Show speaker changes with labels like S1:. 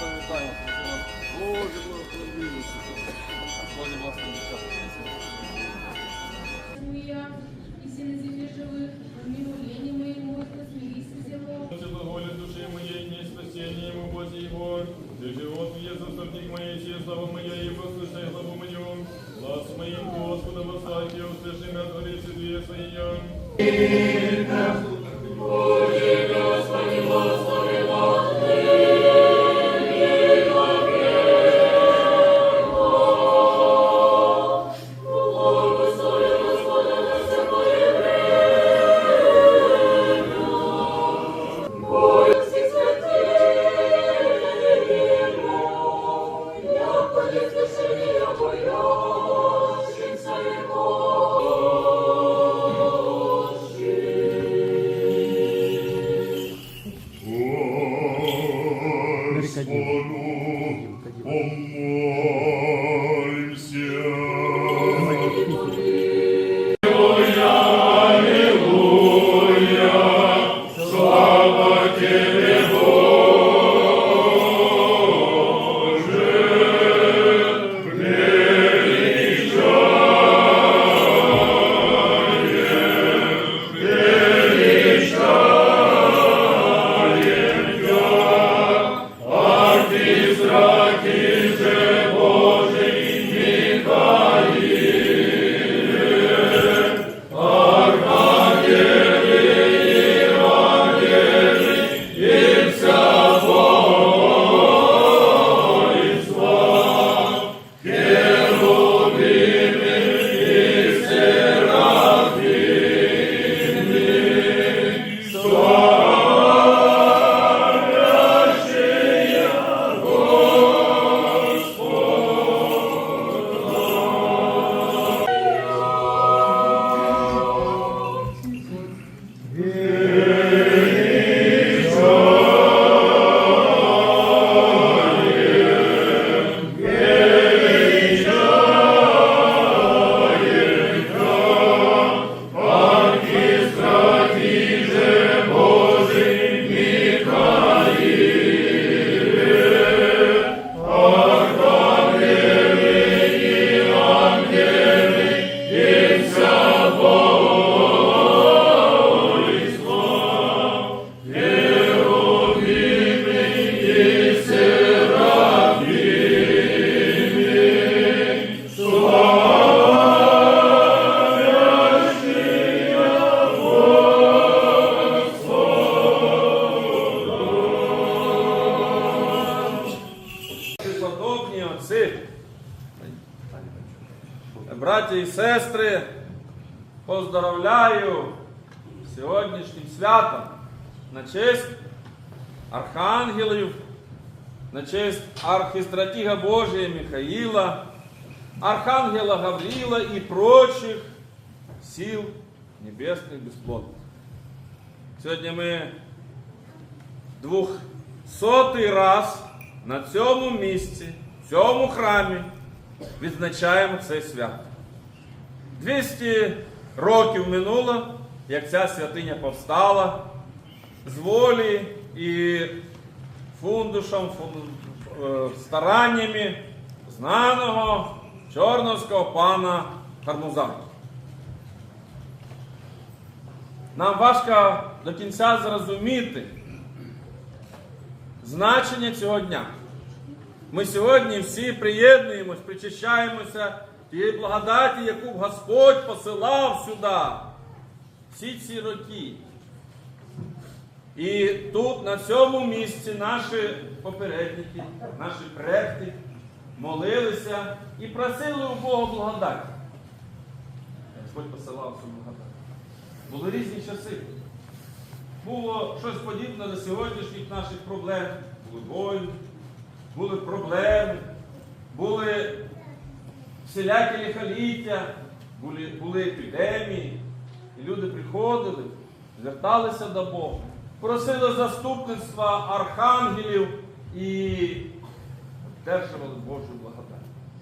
S1: пам'ятаємо.
S2: Ты живот я заступник моей, честь, слава моя, и послушай славу мою. Глаз моим Господа, во славе, услыши меня, творится две.
S1: Браті і сестри, поздоровляю сьогоднішнім святом на честь архангелів, на честь архістратіга Божия Михаїла, архангела Гавріла і прочих сил небесних безплодних. Сьогодні ми двохсотий раз на цьому місці, в цьому храмі відзначаємо це свято. 200 років минуло, як ця святиня повстала з волі і фундушом, фун- е, стараннями знаного чорновського пана Хармузана. Нам важко до кінця зрозуміти значення цього дня. Ми сьогодні всі приєднуємось, причащаємося тієї благодаті, яку Господь посилав сюди всі ці роки. І тут, на цьому місці, наші попередники, наші предки молилися і просили у Бога благодаті. Господь посилав цю благодать. Були різні часи. Було щось подібне до сьогоднішніх наших проблем. Були війни, були проблеми, були всілякі ліхаліття були, були епідемії. І люди приходили, зверталися до Бога, просили заступництва архангелів і одержували Божу